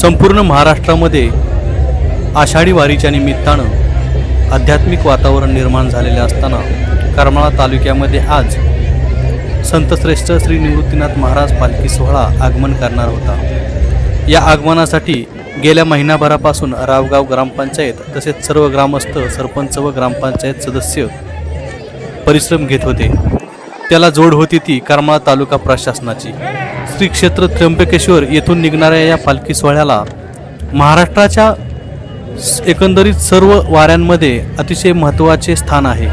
संपूर्ण महाराष्ट्रामध्ये आषाढी वारीच्या निमित्तानं आध्यात्मिक वातावरण निर्माण झालेले असताना करमाळा तालुक्यामध्ये आज संतश्रेष्ठ श्री निवृत्तीनाथ महाराज पालखी सोहळा आगमन करणार होता. या आगमनासाठी गेल्या महिनाभरापासून रावगाव ग्रामपंचायत तसेच सर्व ग्रामस्थ सरपंच व ग्रामपंचायत सदस्य परिश्रम घेत होते. त्याला जोड होती ती करमाळा तालुका प्रशासनाची. श्री क्षेत्र त्र्यंबकेश्वर येथून निघणाऱ्या या पालखी सोहळ्याला महाराष्ट्राच्या एकंदरीत सर्व वाऱ्यांमध्ये अतिशय महत्त्वाचे स्थान आहे.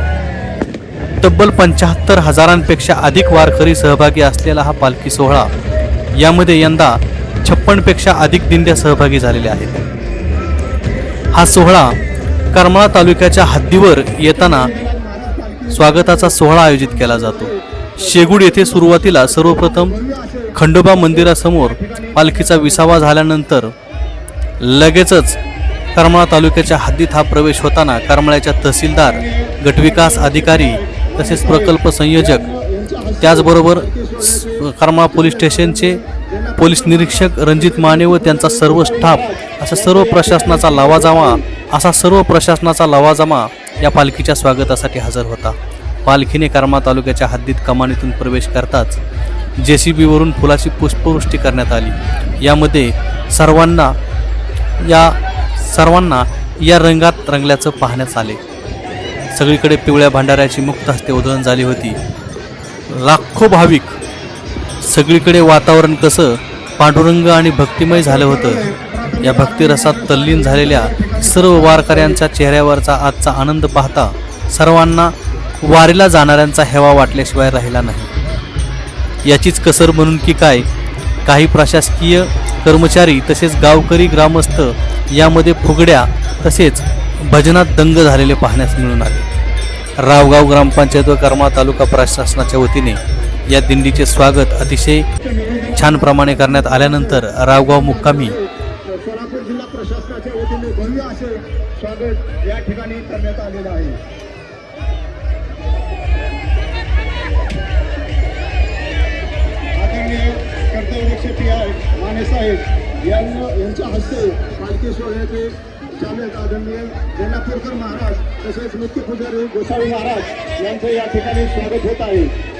तब्बल पंच्याहत्तर हजारांपेक्षा अधिक वारकरी सहभागी असलेला हा पालखी सोहळा यामध्ये यंदा छप्पनपेक्षा अधिक दिंड्या सहभागी झालेल्या आहेत. हा सोहळा करमाळा तालुक्याच्या हद्दीवर येताना स्वागताचा सोहळा आयोजित केला जातो. शेगूड येथे सुरुवातीला सर्वप्रथम खंडोबा मंदिरासमोर पालखीचा विसावा झाल्यानंतर लगेचच करमाळा तालुक्याच्या हद्दीत हा प्रवेश होताना करमाळ्याच्या तहसीलदार गटविकास अधिकारी तसेच प्रकल्प संयोजक त्याचबरोबर स- करमाळा पोलीस स्टेशनचे पोलीस निरीक्षक रणजित माने व त्यांचा सर्व स्टाफ असा सर्व प्रशासनाचा लावाजामा असा सर्व प्रशासनाचा लावाजामा या पालखीच्या स्वागतासाठी हजर होता. पालखीने करमा तालुक्याच्या हद्दीत कमानीतून प्रवेश करताच जे सी बीवरून फुलाची पुष्पवृष्टी करण्यात आली. यामध्ये सर्वांना या सर्वांना या रंगात रंगल्याचं पाहण्यात आले. सगळीकडे पिवळ्या भांडाऱ्याची मुक्त हस्ते उधळण झाली होती. लाखो भाविक सगळीकडे वातावरण कसं पांडुरंग आणि भक्तिमय झालं होतं. या भक्तिरसात तल्लीन झालेल्या सर्व वारकऱ्यांच्या चेहऱ्यावरचा आजचा आनंद पाहता सर्वांना वारीला जाणाऱ्यांचा हेवा वाटल्याशिवाय राहिला नाही. याचीच कसर म्हणून की काय काही प्रशासकीय कर्मचारी तसेच गावकरी ग्रामस्थ यामध्ये फुगड्या तसेच भजनात दंग झालेले पाहण्यास मिळून आले. रावगाव ग्रामपंचायत व कर्मा तालुका प्रशासनाच्या वतीने या दिंडीचे स्वागत अतिशय छान प्रमाणे करण्यात आल्यानंतर रावगाव मुक्कामी ठिकाणी करण्यात आलेलं आहे. आदरणीय कर्तव्यदक्ष पी आय साहेब यांना यांच्या हस्ते पालखी सोहळ्याचे चालक आदरणीय जनापूरकर महाराज तसेच मुख्य पुजारी गोसावी महाराज यांचं या ठिकाणी स्वागत होत आहे.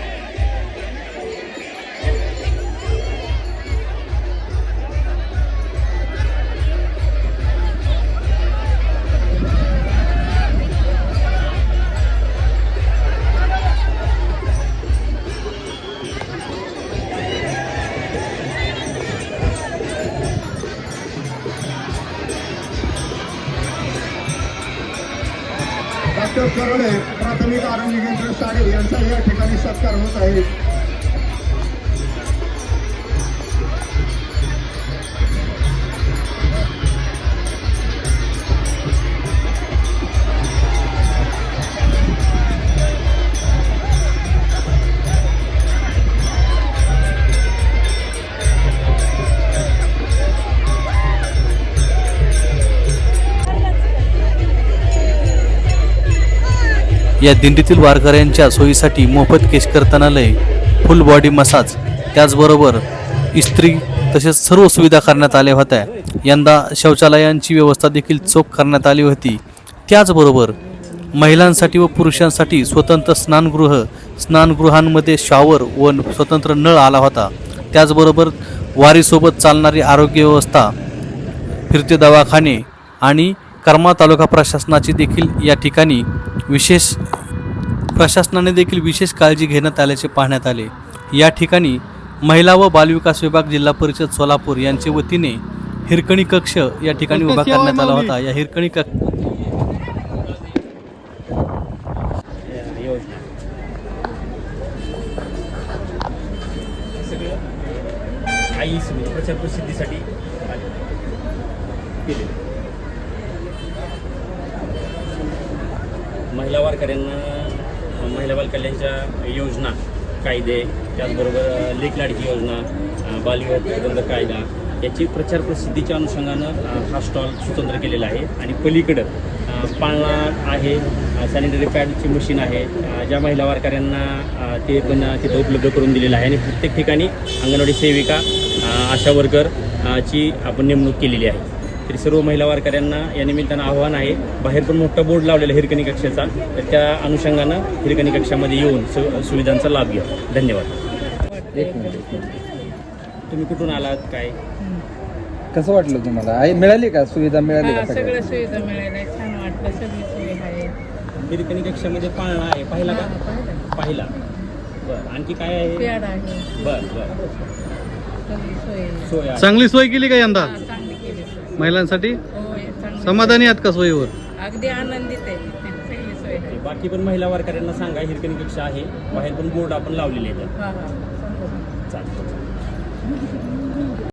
डॉक्टर करोडे प्राथमिक आरोग्य केंद्र साडे यांचा या ठिकाणी सत्कार होत आहे. या दिंडीतील वारकऱ्यांच्या सोयीसाठी मोफत केश कर्तनालय फुल बॉडी मसाज त्याचबरोबर इस्त्री तसेच सर्व सुविधा करण्यात आल्या होत्या. यंदा शौचालयांची व्यवस्था देखील चोख करण्यात आली होती. त्याचबरोबर महिलांसाठी व पुरुषांसाठी स्वतंत्र स्नानगृह स्नानगृहांमध्ये शॉवर व स्वतंत्र नळ आला होता. त्याचबरोबर वारीसोबत चालणारी आरोग्य व्यवस्था फिरते दवाखाने आणि करमाळा तालुका प्रशासनाची देखील या ठिकाणी विशेष प्रशासनाने देखील विशेष काळजी घेण्यात आल्याचे पाहण्यात आले. या ठिकाणी महिला व बालविकास विभाग जिल्हा परिषद सोलापूर यांचे वतीने हिरकणी कक्ष या ठिकाणी उभा करण्यात आला होता. या हिरकणी कक्ष प्रचार प्रसिद्धीसाठी केले महिला वारकऱ्यांना महिला बालकल्याणच्या योजना कायदे त्याचबरोबर लेख लाडकी योजना बालविवाह प्रतिबंध कायदा याची प्रचार प्रसिद्धीच्या अनुषंगानं हा स्टॉल स्वतंत्र केलेला आहे. आणि पलीकडं पाळणा आहे सॅनिटरी पॅडची मशीन आहे ज्या महिला वारकऱ्यांना ते पण तिथं उपलब्ध करून दिलेलं आहे. आणि प्रत्येक ठिकाणी अंगणवाडी सेविका आशा वर्कर ची आपण नेमणूक केलेली आहे. तरी सर्व महिला वारकऱ्यांना या निमित्तानं आव्हान आहे. बाहेर पण मोठा बोर्ड लावलेला आहे हिरकणी कक्षाचा. तर त्या अनुषंगानं हिरकणी कक्षामध्ये येऊन सु सुविधांचा लाभ घ्या. धन्यवाद. एक मिनिट एक मिनिट. तुम्ही कुठून आलात? काय? कसं वाटलं तुम्हाला? आहे मिळाली का? सुविधा मिळाली का सगळ्या सुविधा मिळाल्या. छान वाटलं सगळी सोय आहे हिरकणी कक्षामध्ये पाळणा आहे. पाहिला का? हा, पाहिलं. बरं. आणखी काय आहे? बरं बरं. सोय चांगली सोय केली का यंदा? हा. महिलांसाठी? होय, चांगली समाधानी आहात का सोयीवर? सोय. अगदी आनंदित आहे. सगळी सोय आहे. बाकी पण महिला वारकऱ्यांना सांगा हिरकणी कक्षा आहे. बाहेर पण बोर्ड आपण लावलेले आहेत. हा हा. चालतं